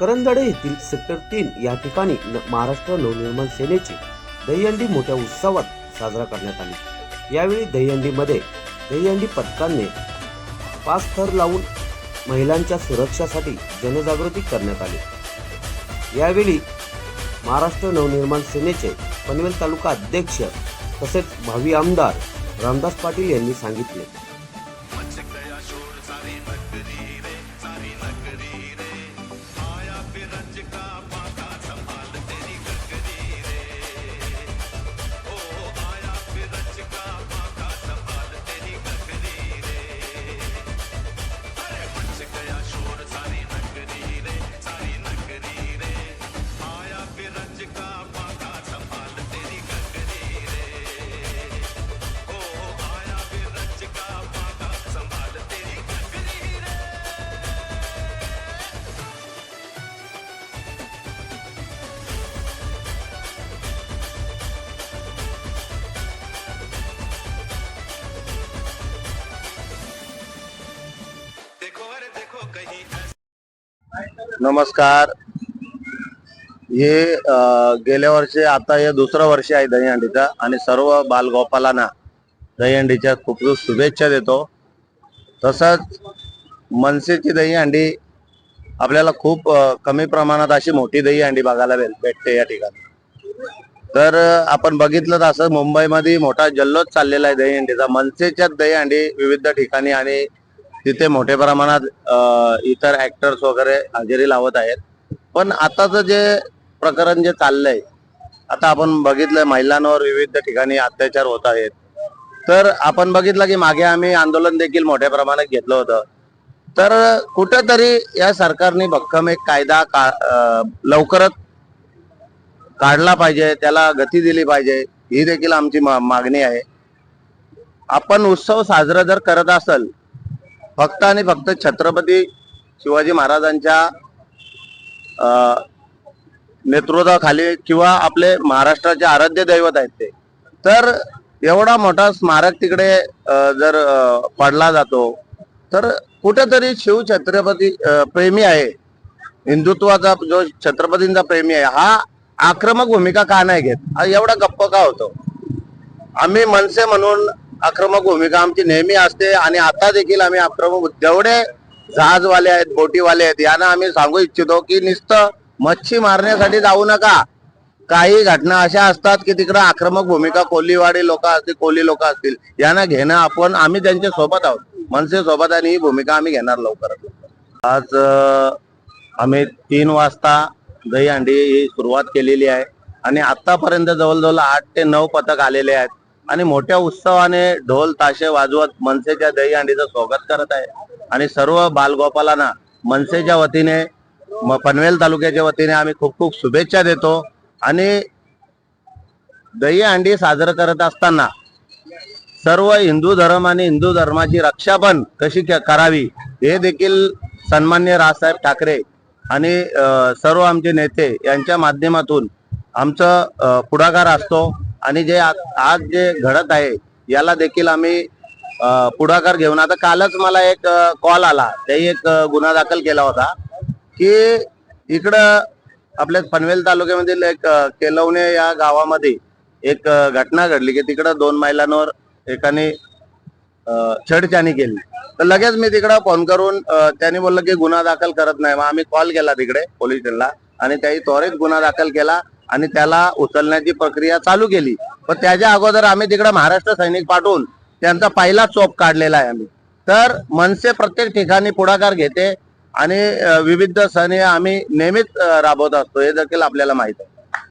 करंजडे येथील सेक्टर तीन या ठिकाणी न- महाराष्ट्र नवनिर्माण सेनेची दहीहंडी मोठ्या उत्सवात साजरा करण्यात आली. यावेळी दहीहंडीमध्ये दहीहंडी पथकाने पाच थर लावून महिलांच्या सुरक्षासाठी जनजागृती करण्यात आली. यावेळी महाराष्ट्र नवनिर्माण सेनेचे पनवेल तालुका अध्यक्ष तसेच भावी आमदार रामदास पाटील यांनी सांगितले. नमस्कार. हे गेल्या वर्षी आता हे दुसरं वर्ष आहे दहीहंडीचा आणि सर्व बालगोपालांना दहीहंडीच्या खूप खूप शुभेच्छा देतो. तसंच मनसेची दहीहंडी आपल्याला खूप कमी प्रमाणात अशी मोठी दहीहंडी बघायला भेट- भेटते या ठिकाणी. तर आपण बघितलं तर असं मुंबईमध्ये मोठा जल्लोष चाललेला आहे दहीहंडीचा. मनसेच्या दहीहंडी विविध ठिकाणी आणि तिथे मोठ्या प्रमाणात इतर ऍक्टर्स वगैरे हजेरी लावत आहेत. पण आताचं जे प्रकरण जे चाललंय आता आपण बघितलंय महिलांवर विविध ठिकाणी अत्याचार होत आहेत. तर आपण बघितलं की मागे आम्ही आंदोलन देखील मोठ्या प्रमाणात घेतलं होतं. तर कुठेतरी या सरकारने भक्कम एक कायदा का लवकरच काढला पाहिजे त्याला गती दिली पाहिजे ही देखील आमची मागणी आहे. आपण उत्सव साजरा जर करत असल फक्त आणि फक्त छत्रपती शिवाजी महाराजांच्या नेतृत्वाखाली किंवा आपले महाराष्ट्राचे आराध्य दैवत आहेत ते. तर एवढा मोठा स्मारक तिकडे जर पडला जातो तर कुठेतरी शिव छत्रपती प्रेमी आहे. हिंदुत्वाचा जो छत्रपतींचा प्रेमी आहे हा आक्रमक भूमिका का नाही घेत? एवढा गप्प का होतो? आम्ही मनसे म्हणून आक्रमक भूमिका आमची नेहमी असते आणि आता देखील आम्ही आक्रमक जेवढे जहाजवाले आहेत बोटीवाले आहेत यांना आम्ही सांगू इच्छितो की नुसतं मच्छी मारण्यासाठी जाऊ नका. काही घटना अशा असतात की तिकडं आक्रमक भूमिका कोल्हीवाडी लोक असतील कोली लोक असतील यांना घेणं आपण आम्ही त्यांच्यासोबत आहोत. मनसे सोबत आणि ही भूमिका आम्ही घेणार लवकरच. आज आम्ही तीन वाजता दहीहंडी ही सुरुवात केलेली आहे. आणि आतापर्यंत जवळजवळ आठ ते नऊ पथक आलेले आहेत. आणि मोठ्या उत्सवाने ढोल ताशे वाजवत मनसेच्या दहीहंडीचं स्वागत करत आहे. आणि सर्व बालगोपालांना मनसेच्या वतीने पनवेल तालुक्याच्या वतीने आम्ही खूप खूप शुभेच्छा देतो. आणि दहीहंडी साजरं करत असताना सर्व हिंदू धर्म आणि हिंदू धर्माची रक्षा पण कशी क- करावी हे देखील सन्मान्य राजसाहेब ठाकरे आणि सर्व आमचे नेते यांच्या माध्यमातून आमचं पुढाकार असतो. आणि जे आज जे घडत आहे याला देखील आम्ही पुढाकार घेऊन. आता कालच मला एक कॉल आला. त्याही एक गुन्हा दाखल केला होता. की इकडं आपल्या पनवेल तालुक्यामधील एक केलवणे या गावामध्ये एक घटना घडली की तिकडं दोन महिलांवर एकाने छेडछाणी केली. तर लगेच मी तिकडं फोन करून त्याने त्यांनी बोललं की गुन्हा दाखल करत नाही. मग आम्ही कॉल केला तिकडे पोलीस स्टेशनला. आणि त्याही त्वरित गुन्हा दाखल केला. आणि त्याला उचलण्याची प्रक्रिया चालू केली. पण त्याच्या अगोदर आम्ही तिकडे महाराष्ट्र सैनिक पाठवून त्यांचा पहिला चोप काढलेला आहे आम्ही. तर मनसे प्रत्येक ठिकाणी पुढाकार घेते आणि विविध सण हे आम्ही नेहमीच राबवत असतो. हे देखील आपल्याला माहीत आहे.